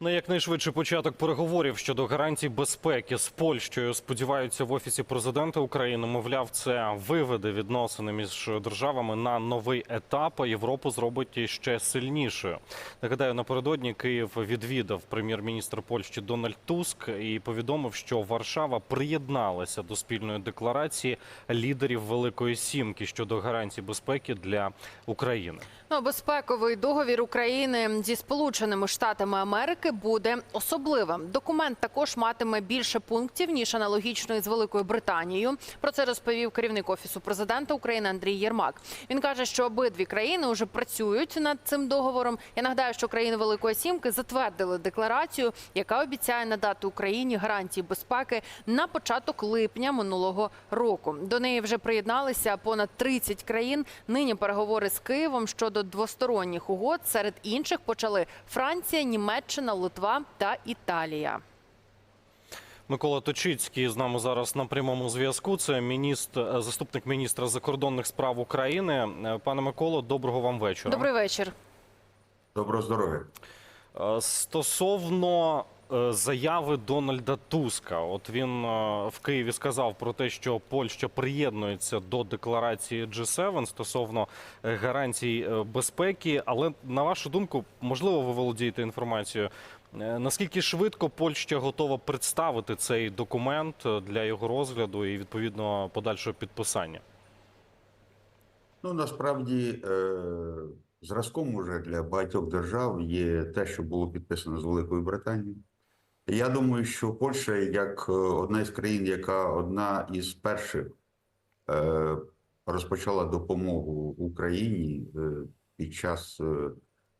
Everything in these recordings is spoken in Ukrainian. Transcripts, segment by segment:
На якнайшвидший початок переговорів щодо гарантій безпеки з Польщею сподіваються в офісі президента України. Мовляв, це виведе відносини між державами на новий етап. а Європу зробить ще сильнішою. Нагадаю, напередодні Київ відвідав прем'єр-міністр Польщі Дональд Туск і повідомив, що Варшава приєдналася до спільної декларації лідерів Великої Сімки щодо гарантій безпеки для України. Ну, безпековий договір України зі Сполученими Штатами Америки буде особливим. Документ також матиме більше пунктів ніж аналогічної з Великою Британією. Про це розповів керівник офісу президента України Андрій Єрмак. Він каже, що обидві країни вже працюють над цим договором. Я нагадаю, що країни Великої Сімки затвердили декларацію, яка обіцяє надати Україні гарантії безпеки на початок липня минулого року. До неї вже приєдналися понад 30 країн. Нині переговори з Києвом щодо двосторонніх угод серед інших почали Франція, Німеччина, Литва та Італія. Микола Точицький з нами зараз на прямому зв'язку. Це міністр, е, заступник міністра закордонних справ України. Е, Пане Миколо, доброго вам вечора. Добрий вечір. Доброго здоров'я. Е, Стосовно заяви Дональда Туска, от він е, в Києві сказав про те, що Польща приєднується до декларації G7 стосовно е, гарантій е, безпеки. Але на вашу думку, можливо, ви володієте інформацією. е, Наскільки швидко Польща готова представити цей документ е, для його розгляду і відповідно подальшого підписання? Ну насправді е, зразком уже для багатьох держав є те, що було підписано з Великою Британією. Я думаю, що Польща, як е, одна із країн, яка одна із перших е, розпочала допомогу Україні е, під час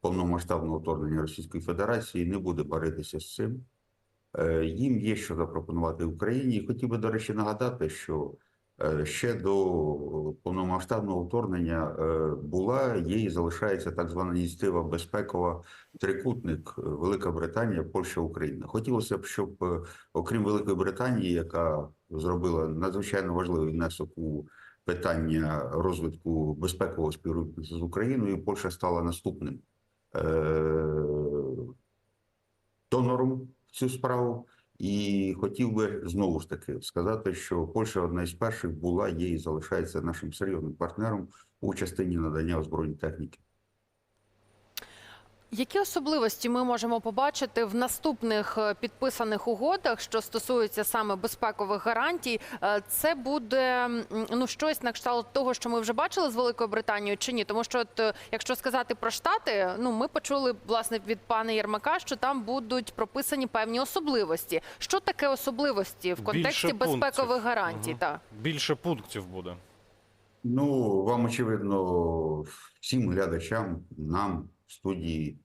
повномасштабного вторгнення Російської Федерації, не буде боритися з цим. Їм є що запропонувати Україні. І хотів би, до речі, нагадати, що ще до повномасштабного вторгнення е, була, є і залишається так звана ініціатива безпекова трикутник е, Велика Британія, Польща, Україна. Хотілося б, щоб е, окрім Великої Британії, яка зробила надзвичайно важливий внесок у питання розвитку безпекового співробітництва з Україною, Польща стала наступним е, донором в цю справу. І хотів би знову ж таки сказати, що Польща одна із перших була, є і залишається нашим серйозним партнером у частині надання озброєнь техніки. Які особливості ми можемо побачити в наступних е, підписаних угодах, що стосуються саме безпекових гарантій? Е, Це буде ну щось на кшталт того, що ми вже бачили з Великою Британією, чи ні? Тому що, от, е, якщо сказати про штати, ну ми почули власне від пана Єрмака, що там будуть прописані певні особливості. Що таке особливості в контексті Більше пунктів. безпекових гарантій? Мгм. Та Більше пунктів буде. Ну, вам, очевидно, всім глядачам, нам студії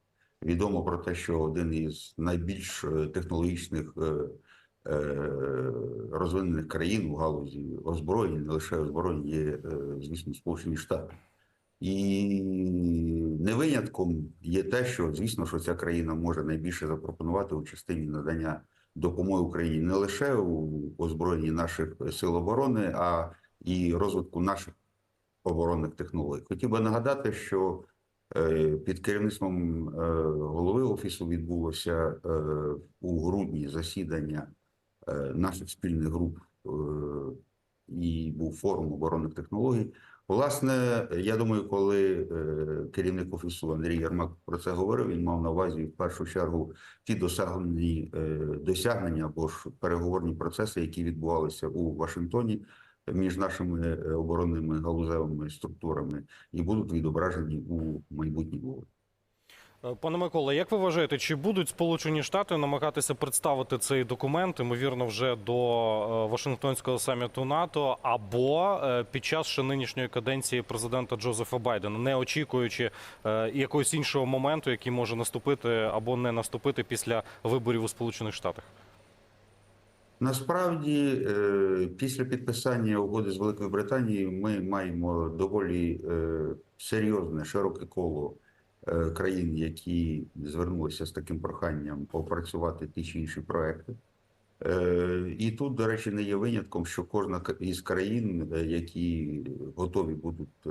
відомо про те, що один із найбільш е, технологічних е, е, розвинених країн у галузі озброєнь, не лише озброєнь, є, звісно, Сполучені Штати. І не винятком є те, що, звісно, що ця країна може найбільше запропонувати у частині надання допомоги Україні не лише у озброєнні наших сил оборони, а і розвитку наших оборонних технологій. Хотів би нагадати, що під керівництвом е, голови офісу відбулося е, у грудні засідання е, наших спільних груп е, і був форум оборонних технологій. Власне, я думаю, коли е, керівник офісу Андрій Ярмак про це говорив, він мав на увазі в першу чергу ті досягнені е, досягнення або ж переговорні процеси, які відбувалися у Вашингтоні між нашими е, оборонними галузевими структурами, і будуть відображені у майбутній угоді. Е, Пане Микола, як ви вважаєте, чи будуть Сполучені Штати намагатися представити цей документ, ймовірно, вже до е, Вашингтонського саміту НАТО, або під час ще нинішньої каденції президента Джозефа Байдена, не очікуючи якогось іншого моменту, який може наступити або не наступити після виборів у Сполучених Штатах? Насправді, е, після підписання угоди з Великою Британією, ми маємо доволі е, серйозне, широке коло е, країн, які звернулися з таким проханням попрацювати ті чи інші проекти. І тут, до речі, не є винятком, що кожна із країн, які готові будуть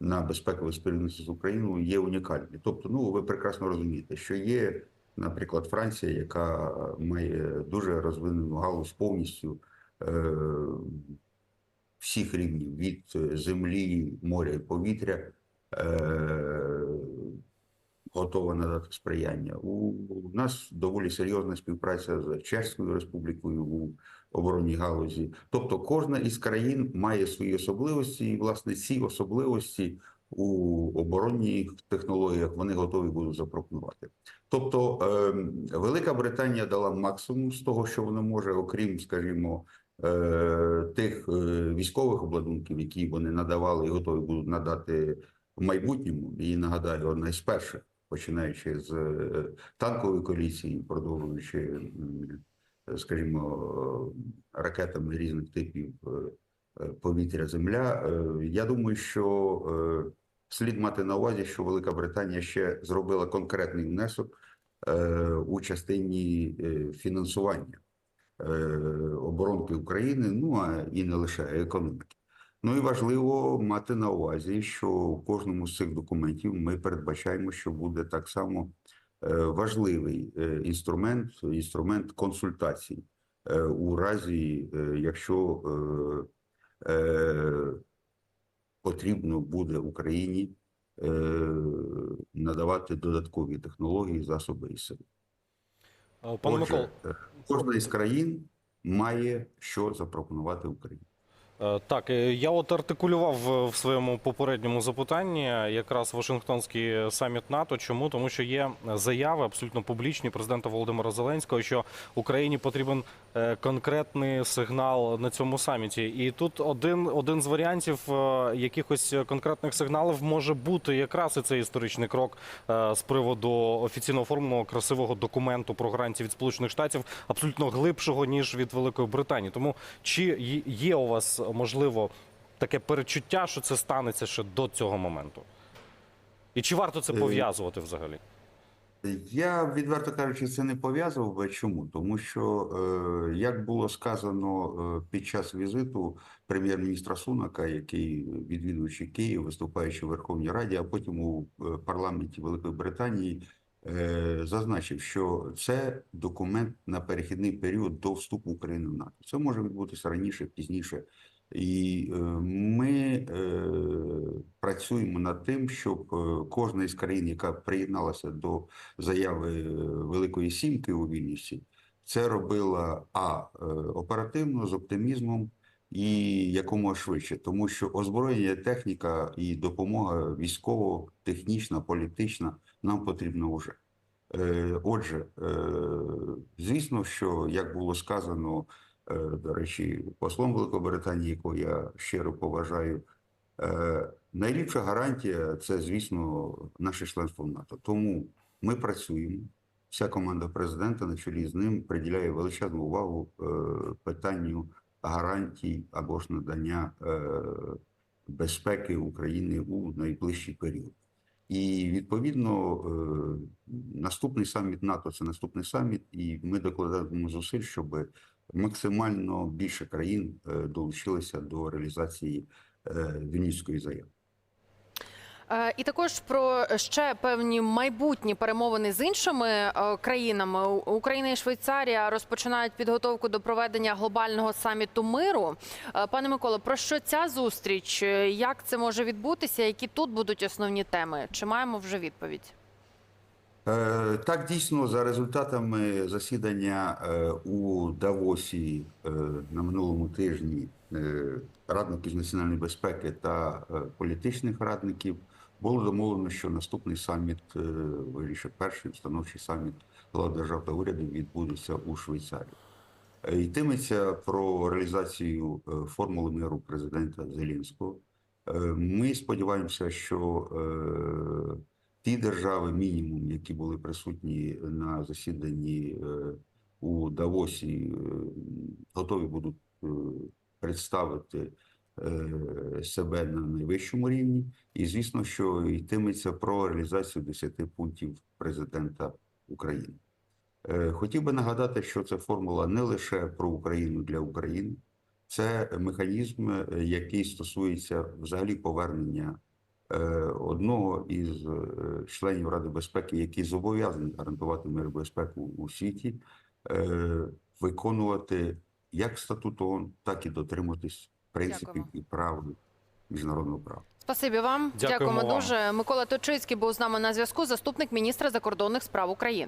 на безпекове співробітництво з Україною, є унікальні. Тобто, ну ви прекрасно розумієте, що є наприклад, Франція, яка має дуже розвинену галузь повністю е, всіх рівнів від землі, моря і повітря, е, готова надати сприяння. У, у нас доволі серйозна співпраця з Чеською Республікою у оборонній галузі. Тобто кожна із країн має свої особливості, і власне ці особливості у оборонних технологіях вони готові будуть запропонувати. Тобто ем, Велика Британія дала максимум з того, що вона може, окрім, скажімо, е, тих е, військових обладунків, які вони надавали і готові будуть надати в майбутньому. І нагадаю, одна із перших, починаючи з е, танкової коаліції, продовжуючи, скажімо, ракетами різних типів е, е, повітря-земля. Е, Я думаю, що е, слід мати на увазі, що Велика Британія ще зробила конкретний внесок у частині фінансування оборонки України, ну а і не лише економіки. Ну і важливо мати на увазі, що в кожному з цих документів ми передбачаємо, що буде так само важливий інструмент, інструмент консультацій у разі, якщо е, потрібно буде Україні е, надавати додаткові технології, засоби і сили. Пане Отже, е, кожна із країн має що запропонувати Україні. Е, Так, е, я от артикулював е, в своєму попередньому запитанні якраз Вашингтонський саміт НАТО. Чому? Тому що є заяви абсолютно публічні президента Володимира Зеленського, що Україні потрібен конкретний сигнал на цьому саміті. І тут один, один з варіантів якихось конкретних сигналів може бути якраз і цей історичний крок з приводу офіційно оформленого красивого документу про гарантії від Сполучених Штатів, абсолютно глибшого ніж від Великої Британії. Тому чи є у вас можливо таке перечуття, що це станеться ще до цього моменту? І чи варто це Е, пов'язувати взагалі? Я, відверто кажучи, це не пов'язував би. Чому? Тому що, е, як було сказано е, під час візиту прем'єр-міністра Сунака, який, відвідуючи Київ, виступаючи в Верховній Раді, а потім у парламенті Великої Британії, е, зазначив, що це документ на перехідний період до вступу України в НАТО. Це може відбутися раніше, пізніше. І е, ми е, працюємо над тим, щоб е, кожна із країн, яка приєдналася до заяви Великої Сімки у Вільнюсі, це робила а оперативно з оптимізмом і якомога швидше, тому що озброєння, техніка і допомога військово-технічна, політична нам потрібна вже. Отже, звісно, що як було сказано, до речі, послом Великобританії, якого я щиро поважаю, е, найліпша гарантія це, звісно, наше членство в НАТО. Тому ми працюємо. Вся команда президента на чолі з ним приділяє величезну увагу е, питанню гарантій або ж надання е, безпеки України у найближчий період. І відповідно е, наступний саміт НАТО це наступний саміт, і ми докладаємо зусиль, щоб максимально більше країн е, долучилися до реалізації е, Вільнюської заяви. Е, І також про ще певні майбутні перемовини з іншими країнами. Україна і Швейцарія розпочинають підготовку до проведення глобального саміту миру. Пане Миколо, про що ця зустріч? Як це може відбутися? Які тут будуть основні теми? Чи маємо вже відповідь? Е, Так, дійсно, за результатами засідання е, у Давосі е, на минулому тижні радників з національної безпеки та політичних радників було домовлено, що наступний саміт, вирішив перший установчий саміт глав держав та урядів відбудеться у Швейцарії. Йтиметься про реалізацію формули миру президента Зеленського. Ми сподіваємося, що ті держави, мінімум, які були присутні на засіданні е, у Давосі, е, готові будуть е, представити себе на найвищому рівні. І звісно, що йтиметься про реалізацію 10 пунктів президента України. Хотів би нагадати, що ця формула не лише про Україну для України, це механізм, який стосується взагалі повернення одного із е, членів Ради безпеки, який зобов'язаний гарантувати мир і безпеку у світі, е, виконувати як статут ООН, так і дотримуватись принципів Дякую. і прав міжнародного права. Спасибі вам. Дякуємо вам. дуже. Микола Точицький був з нами на зв'язку, заступник міністра закордонних справ України.